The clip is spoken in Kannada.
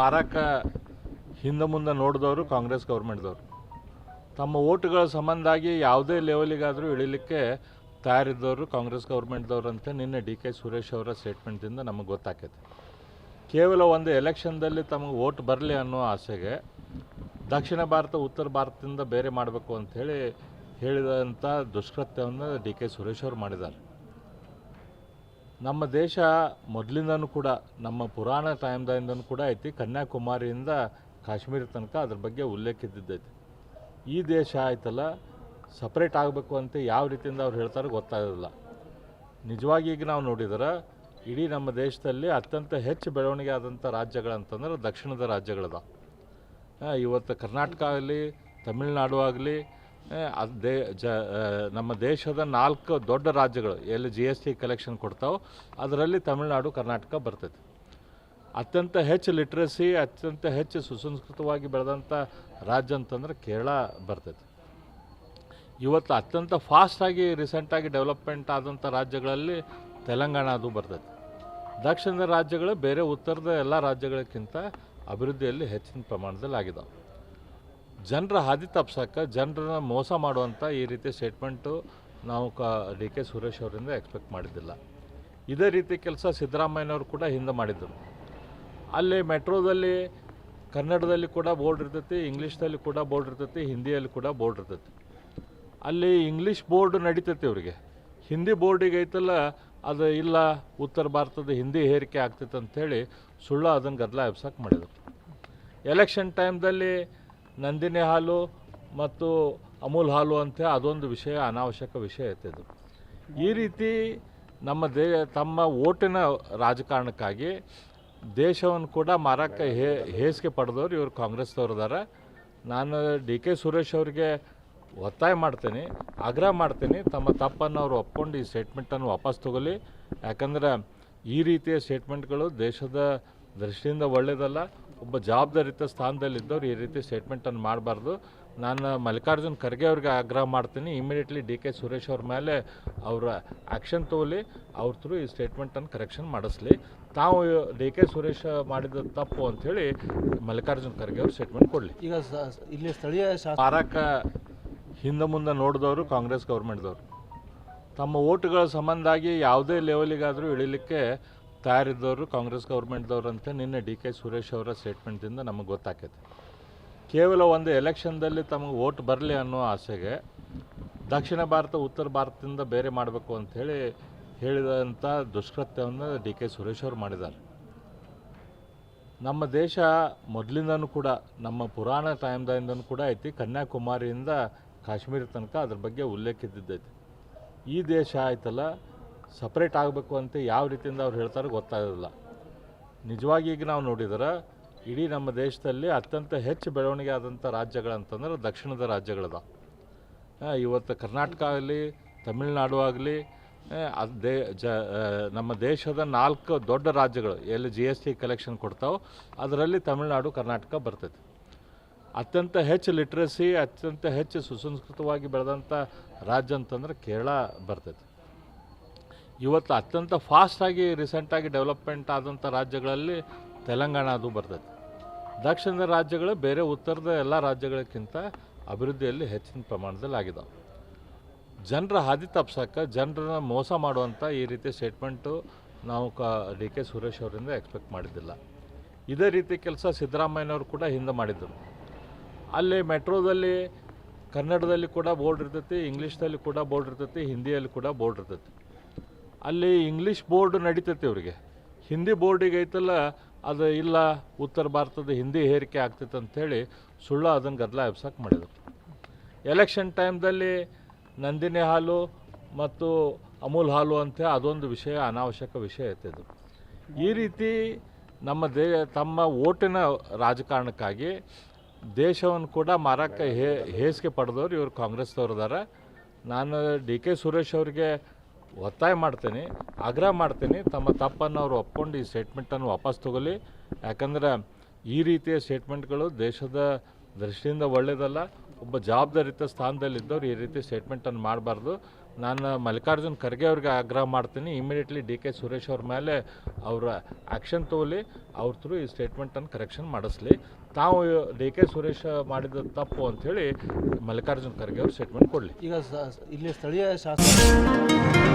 ಮಾರಕ ಹಿಂದೆ ಮುಂದೆ ನೋಡಿದವರು ಕಾಂಗ್ರೆಸ್ ಗೌರ್ಮೆಂಟ್ದವರು. ತಮ್ಮ ಓಟುಗಳ ಸಂಬಂಧಾಗಿ ಯಾವುದೇ ಲೆವೆಲಿಗಾದರೂ ಇಳಿಲಿಕ್ಕೆ ತಯಾರಿದ್ದವರು ಕಾಂಗ್ರೆಸ್ ಗೌರ್ಮೆಂಟ್ದವ್ರು ಅಂತ ನಿನ್ನೆ ಡಿ ಕೆ ಸುರೇಶ್ ಅವರ ಸ್ಟೇಟ್ಮೆಂಟಿಂದ ನಮಗೆ ಗೊತ್ತಾಕೈತೆ. ಕೇವಲ ಒಂದು ಎಲೆಕ್ಷನ್ದಲ್ಲಿ ತಮಗೆ ಓಟ್ ಬರಲಿ ಅನ್ನೋ ಆಸೆಗೆ ದಕ್ಷಿಣ ಭಾರತ, ಉತ್ತರ ಭಾರತದಿಂದ ಬೇರೆ ಮಾಡಬೇಕು ಅಂಥೇಳಿ ಹೇಳಿದಂಥ ದುಷ್ಕೃತ್ಯವನ್ನು ಡಿ ಕೆ ಸುರೇಶ್ ಅವರು ಮಾಡಿದ್ದಾರೆ. ನಮ್ಮ ದೇಶ ಮೊದಲಿಂದನೂ ಕೂಡ, ನಮ್ಮ ಪುರಾಣ ಟೈಮ್ದಿಂದನೂ ಕೂಡ ಐತಿ. ಕನ್ಯಾಕುಮಾರಿಯಿಂದ ಕಾಶ್ಮೀರ ತನಕ ಅದ್ರ ಬಗ್ಗೆ ಉಲ್ಲೇಖ ಇದ್ದಿದ್ದೈತಿ. ಈ ದೇಶ ಆಯ್ತಲ್ಲ ಸಪ್ರೇಟ್ ಆಗಬೇಕು ಅಂತ ಯಾವ ರೀತಿಯಿಂದ ಅವ್ರು ಹೇಳ್ತಾರೆ ಗೊತ್ತಾಗೋದಿಲ್ಲ. ನಿಜವಾಗಿ ಈಗ ನಾವು ನೋಡಿದ್ರೆ, ಇಡೀ ನಮ್ಮ ದೇಶದಲ್ಲಿ ಅತ್ಯಂತ ಹೆಚ್ಚು ಬೆಳವಣಿಗೆ ಆದಂಥ ರಾಜ್ಯಗಳಂತಂದ್ರೆ ದಕ್ಷಿಣದ ರಾಜ್ಯಗಳದ ಇವತ್ತು ಕರ್ನಾಟಕ ಆಗಲಿ, ತಮಿಳುನಾಡು ಆಗಲಿ ಅದು ಜ ನಮ್ಮ ದೇಶದ ನಾಲ್ಕು ದೊಡ್ಡ ರಾಜ್ಯಗಳು, ಎಲ್ಲಿ ಜಿ ಎಸ್ ಟಿ ಕಲೆಕ್ಷನ್ ಕೊಡ್ತಾವೋ, ಅದರಲ್ಲಿ ತಮಿಳುನಾಡು, ಕರ್ನಾಟಕ ಬರ್ತೈತೆ. ಅತ್ಯಂತ ಹೆಚ್ಚು ಲಿಟ್ರಸಿ ಅತ್ಯಂತ ಹೆಚ್ಚು ಸುಸಂಸ್ಕೃತವಾಗಿ ಬೆಳೆದಂಥ ರಾಜ್ಯ ಅಂತಂದ್ರೆ ಕೇರಳ ಬರ್ತೈತೆ. ಇವತ್ತು ಅತ್ಯಂತ ಫಾಸ್ಟಾಗಿ ರೀಸೆಂಟಾಗಿ ಡೆವಲಪ್ಮೆಂಟ್ ಆದಂಥ ರಾಜ್ಯಗಳಲ್ಲಿ ತೆಲಂಗಾಣ ಅದು ಬರ್ತೈತೆ. ದಕ್ಷಿಣದ ರಾಜ್ಯಗಳು ಬೇರೆ, ಉತ್ತರದ ಎಲ್ಲ ರಾಜ್ಯಗಳಕ್ಕಿಂತ ಅಭಿವೃದ್ಧಿಯಲ್ಲಿ ಹೆಚ್ಚಿನ ಪ್ರಮಾಣದಲ್ಲಿ ಆಗಿದಾವೆ ಜನರ ಹಾದಿ ತಪ್ಸಕ್ಕೆ, ಜನರನ್ನ ಮೋಸ ಮಾಡುವಂಥ ಈ ರೀತಿ ಸ್ಟೇಟ್ಮೆಂಟು ನಾವು ಕ, ಡಿ ಕೆ ಸುರೇಶ್ ಅವರಿಂದ ಎಕ್ಸ್ಪೆಕ್ಟ್ ಮಾಡಿದ್ದಿಲ್ಲ. ಇದೇ ರೀತಿ ಕೆಲಸ ಸಿದ್ದರಾಮಯ್ಯನವರು ಕೂಡ ಹಿಂದೆ ಮಾಡಿದ್ದರು ಅಲ್ಲಿ ಮೆಟ್ರೋದಲ್ಲಿ, ಕನ್ನಡದಲ್ಲಿ ಕೂಡ ಬೋರ್ಡ್ ಇರ್ತೈತಿ ಇಂಗ್ಲೀಷ್ದಲ್ಲಿ ಕೂಡ ಬೋರ್ಡ್ ಇರ್ತೈತಿ, ಹಿಂದಿಯಲ್ಲಿ ಕೂಡ ಬೋರ್ಡ್ ಇರ್ತೈತಿ. ಅಲ್ಲಿ ಇಂಗ್ಲೀಷ್ ಬೋರ್ಡ್ ನಡೀತೈತಿ ಅವರಿಗೆ. ಹಿಂದಿ ಬೋರ್ಡಿಗೆ ಐತಲ್ಲ, ಅದು ಇಲ್ಲ, ಉತ್ತರ ಭಾರತದ ಹಿಂದಿ ಹೇರಿಕೆ ಆಗ್ತೈತೆ ಅಂಥೇಳಿ ಸುಳ್ಳು ಅದನ್ನು ಗದ್ದಲ ಎಬ್ಸಕ್ಕೆ ಮಾಡಿದರು. ಎಲೆಕ್ಷನ್ ಟೈಮ್ದಲ್ಲಿ ನಂದಿನಿ ಹಾಲು ಮತ್ತು ಅಮೂಲ್ ಹಾಲು ಅಂತ ಅದೊಂದು ವಿಷಯ, ಅನಾವಶ್ಯಕ ವಿಷಯ ಇತ್ತು ಈ ರೀತಿ ನಮ್ಮ ದೇ, ತಮ್ಮ ಓಟಿನ ರಾಜಕಾರಣಕ್ಕಾಗಿ ದೇಶವನ್ನು ಕೂಡ ಮಾರಕ್ಕೆ ಹೇ, ಹೇಸಿಗೆ ಪಡೆದವ್ರು ಇವರು ಕಾಂಗ್ರೆಸ್ದವ್ರು ಇದಾರೆ. ನಾನು ಡಿ ಕೆ ಸುರೇಶ್ ಅವರಿಗೆ ಒತ್ತಾಯ ಮಾಡ್ತೀನಿ, ಆಗ್ರಹ ಮಾಡ್ತೀನಿ, ತಮ್ಮ ತಪ್ಪನ್ನು ಅವರು ಒಪ್ಕೊಂಡು ಈ ಸ್ಟೇಟ್ಮೆಂಟನ್ನು ವಾಪಸ್ ತಗೊಳ್ಳಿ. ಯಾಕಂದ್ರೆ ಈ ರೀತಿಯ ಸ್ಟೇಟ್ಮೆಂಟ್ಗಳು ದೇಶದ ದೃಷ್ಟಿಯಿಂದ ಒಳ್ಳೆಯದಲ್ಲ ಒಬ್ಬ ಜವಾಬ್ದಾರಿತ ಸ್ಥಾನದಲ್ಲಿದ್ದವ್ರು ಈ ರೀತಿ ಸ್ಟೇಟ್ಮೆಂಟನ್ನು ಮಾಡಬಾರ್ದು. ನಾನು ಮಲ್ಲಿಕಾರ್ಜುನ್ ಖರ್ಗೆ ಅವ್ರಿಗೆ ಆಗ್ರಹ ಮಾಡ್ತೀನಿ. ಇಮಿಡಿಯೇಟ್ಲಿ ಡಿ ಕೆ ಸುರೇಶ್ ಅವ್ರ ಮೇಲೆ ಅವರ ಆ್ಯಕ್ಷನ್ ತೋಲಿ ಅವ್ರ ಥ್ರೂ ಈ ಸ್ಟೇಟ್ಮೆಂಟನ್ನು ಕರೆಕ್ಷನ್ ಮಾಡಿಸ್ಲಿ. ತಾವು ಡಿ ಕೆ ಸುರೇಶ್ ಮಾಡಿದ ತಪ್ಪು ಅಂಥೇಳಿ ಮಲ್ಲಿಕಾರ್ಜುನ್ ಖರ್ಗೆ ಅವ್ರು ಸ್ಟೇಟ್ಮೆಂಟ್ ಕೊಡಲಿ. ಈಗ ಇಲ್ಲಿ ಸ್ಥಳೀಯ ಪಾರಕ ಮಾರಕ ಹಿಂದೆ ಮುಂದೆ ನೋಡಿದವರು ಕಾಂಗ್ರೆಸ್ ಗೌರ್ಮೆಂಟ್ದವರು. ತಮ್ಮ ಓಟುಗಳ ಸಂಬಂಧಾಗಿ ಯಾವುದೇ ಲೆವೆಲಿಗಾದರೂ ಇಳಿಲಿಕ್ಕೆ ತಯಾರಿದ್ದವರು ಕಾಂಗ್ರೆಸ್ ಗೌರ್ಮೆಂಟ್ದವ್ರು ಅಂತ ನಿನ್ನೆ ಡಿ ಕೆ ಸುರೇಶ್ ಅವರ ಸ್ಟೇಟ್ಮೆಂಟಿಂದ ನಮಗೆ ಗೊತ್ತಾಕೈತೆ. ಕೇವಲ ಒಂದು ಎಲೆಕ್ಷನ್ದಲ್ಲಿ ತಮಗೆ ಓಟ್ ಬರಲಿ ಅನ್ನೋ ಆಸೆಗೆ ದಕ್ಷಿಣ ಭಾರತ, ಉತ್ತರ ಭಾರತದಿಂದ ಬೇರೆ ಮಾಡಬೇಕು ಅಂಥೇಳಿ ಹೇಳಿದಂಥ ದುಷ್ಕೃತ್ಯವನ್ನು ಡಿ ಕೆ ಸುರೇಶ್ ಅವರು ಮಾಡಿದ್ದಾರೆ. ನಮ್ಮ ದೇಶ ಮೊದಲಿಂದನೂ ಕೂಡ, ನಮ್ಮ ಪುರಾಣ ಟೈಮ್ದಿಂದನೂ ಕೂಡ ಐತಿ. ಕನ್ಯಾಕುಮಾರಿಯಿಂದ ಕಾಶ್ಮೀರ ತನಕ ಅದ್ರ ಬಗ್ಗೆ ಉಲ್ಲೇಖಿದ್ದೈತಿ ಈ ದೇಶ ಆಯ್ತಲ್ಲ ಸಪ್ರೇಟ್ ಆಗಬೇಕು ಅಂತ ಯಾವ ರೀತಿಯಿಂದ ಅವ್ರು ಹೇಳ್ತಾರೆ ಗೊತ್ತಾಗೋದಿಲ್ಲ. ನಿಜವಾಗಿ ಈಗ ನಾವು ನೋಡಿದ್ರೆ, ಇಡೀ ನಮ್ಮ ದೇಶದಲ್ಲಿ ಅತ್ಯಂತ ಹೆಚ್ಚು ಬೆಳವಣಿಗೆ ಆದಂಥ ರಾಜ್ಯಗಳಂತಂದ್ರೆ ದಕ್ಷಿಣದ ರಾಜ್ಯಗಳದ. ಇವತ್ತು ಕರ್ನಾಟಕ ಆಗಲಿ, ತಮಿಳುನಾಡು ಆಗಲಿ ಅದು ದೇ, ಜ ನಮ್ಮ ದೇಶದ ನಾಲ್ಕು ದೊಡ್ಡ ರಾಜ್ಯಗಳು ಎಲ್ಲಿ ಜಿ ಎಸ್ ಟಿ ಕಲೆಕ್ಷನ್ ಕೊಡ್ತಾವೋ ಅದರಲ್ಲಿ ತಮಿಳುನಾಡು, ಕರ್ನಾಟಕ ಬರ್ತೈತಿ. ಅತ್ಯಂತ ಹೆಚ್ಚು ಲಿಟ್ರಸಿ ಅತ್ಯಂತ ಹೆಚ್ಚು ಸುಸಂಸ್ಕೃತವಾಗಿ ಬೆಳೆದಂಥ ರಾಜ್ಯ ಅಂತಂದ್ರೆ ಕೇರಳ ಬರ್ತೈತೆ. ಇವತ್ತು ಅತ್ಯಂತ ಫಾಸ್ಟಾಗಿ ರೀಸೆಂಟಾಗಿ ಡೆವಲಪ್ಮೆಂಟ್ ಆದಂಥ ರಾಜ್ಯಗಳಲ್ಲಿ ತೆಲಂಗಾಣ ಅದು ಬರ್ತೈತೆ. ದಕ್ಷಿಣದ ರಾಜ್ಯಗಳು ಬೇರೆ ಉತ್ತರದ ಎಲ್ಲ ರಾಜ್ಯಗಳಕ್ಕಿಂತ ಅಭಿವೃದ್ಧಿಯಲ್ಲಿ ಹೆಚ್ಚಿನ ಪ್ರಮಾಣದಲ್ಲಿ ಆಗಿದಾವೆ. ಜನರ ಹಾದಿ ತಪ್ಸಕ್ಕೆ, ಜನರನ್ನ ಮೋಸ ಮಾಡುವಂಥ ಈ ರೀತಿ ಸ್ಟೇಟ್ಮೆಂಟು ನಾವು ಕ, ಡಿ ಕೆ ಸುರೇಶ್ ಅವರಿಂದ ಎಕ್ಸ್ಪೆಕ್ಟ್ ಮಾಡಿದ್ದಿಲ್ಲ. ಇದೇ ರೀತಿ ಕೆಲಸ ಸಿದ್ದರಾಮಯ್ಯನವರು ಕೂಡ ಹಿಂದೆ ಮಾಡಿದ್ದರು. ಅಲ್ಲಿ ಮೆಟ್ರೋದಲ್ಲಿ, ಕನ್ನಡದಲ್ಲಿ ಕೂಡ ಬೋರ್ಡ್ ಇರ್ತೈತಿ ಇಂಗ್ಲೀಷ್ದಲ್ಲಿ ಕೂಡ ಬೋರ್ಡ್ ಇರ್ತೈತಿ ಹಿಂದಿಯಲ್ಲಿ ಕೂಡ ಬೋರ್ಡ್ ಇರ್ತೈತಿ. ಅಲ್ಲಿ ಇಂಗ್ಲೀಷ್ ಬೋರ್ಡ್ ನಡೀತೈತಿ ಅವರಿಗೆ. ಹಿಂದಿ ಬೋರ್ಡಿಗೆ ಐತಲ್ಲ, ಅದು ಇಲ್ಲ, ಉತ್ತರ ಭಾರತದ ಹಿಂದಿ ಹೇರಿಕೆ ಆಗ್ತೈತೆ ಅಂಥೇಳಿ ಸುಳ್ಳು ಅದನ್ನು ಗದ್ದಲ ಎಬ್ಸಕ್ಕೆ ಮಾಡಿದರು. ಎಲೆಕ್ಷನ್ ಟೈಮ್ದಲ್ಲಿ ನಂದಿನಿ ಹಾಲು ಮತ್ತು ಅಮೂಲ್ ಹಾಲು ಅಂತ ಅದೊಂದು ವಿಷಯ, ಅನಾವಶ್ಯಕ ವಿಷಯ ಐತಿದು ಈ ರೀತಿ ನಮ್ಮ ದೇ, ತಮ್ಮ ಓಟಿನ ರಾಜಕಾರಣಕ್ಕಾಗಿ ದೇಶವನ್ನು ಕೂಡ ಮಾರಕ್ಕೆ ಹೇ, ಹೇಸಿಗೆ ಪಡೆದವ್ರು ಇವರು ಕಾಂಗ್ರೆಸ್ದವ್ರು ಇದ್ದಾರೆ ನಾನು ಡಿ ಕೆ ಸುರೇಶ್ ಅವರಿಗೆ ಒತ್ತಾಯ ಮಾಡ್ತೀನಿ, ಆಗ್ರಹ ಮಾಡ್ತೀನಿ, ತಮ್ಮ ತಪ್ಪನ್ನು ಅವರು ಒಪ್ಕೊಂಡು ಈ ಸ್ಟೇಟ್ಮೆಂಟನ್ನು ವಾಪಸ್ ತಗೊಳ್ಳಿ. ಯಾಕಂದ್ರೆ ಈ ರೀತಿಯ ಸ್ಟೇಟ್ಮೆಂಟ್ಗಳು ದೇಶದ ದೃಷ್ಟಿಯಿಂದ ಒಳ್ಳೆಯದಲ್ಲ ಒಬ್ಬ ಜವಾಬ್ದಾರಿತ ಸ್ಥಾನದಲ್ಲಿದ್ದವ್ರು ಈ ರೀತಿ ಸ್ಟೇಟ್ಮೆಂಟನ್ನು ಮಾಡಬಾರ್ದು. ನಾನು ಮಲ್ಲಿಕಾರ್ಜುನ್ ಖರ್ಗೆ ಅವ್ರಿಗೆ ಆಗ್ರಹ ಮಾಡ್ತೀನಿ ಇಮಿಡಿಯೇಟ್ಲಿ ಡಿ ಕೆ ಸುರೇಶ್ ಅವ್ರ ಮೇಲೆ ಅವರ ಆ್ಯಕ್ಷನ್ ತಗೊಳ್ಳಿ, ಅವ್ರ ಥ್ರೂ ಈ ಸ್ಟೇಟ್ಮೆಂಟನ್ನು ಕರೆಕ್ಷನ್ ಮಾಡಿಸ್ಲಿ. ತಾವು ಡಿ ಕೆ ಸುರೇಶ್ ಮಾಡಿದ ತಪ್ಪು ಅಂಥೇಳಿ ಮಲ್ಲಿಕಾರ್ಜುನ್ ಖರ್ಗೆ ಅವ್ರು ಸ್ಟೇಟ್ಮೆಂಟ್ ಕೊಡಲಿ. ಈಗ ಇಲ್ಲಿ ಸ್ಥಳೀಯ ಶಾಸಕ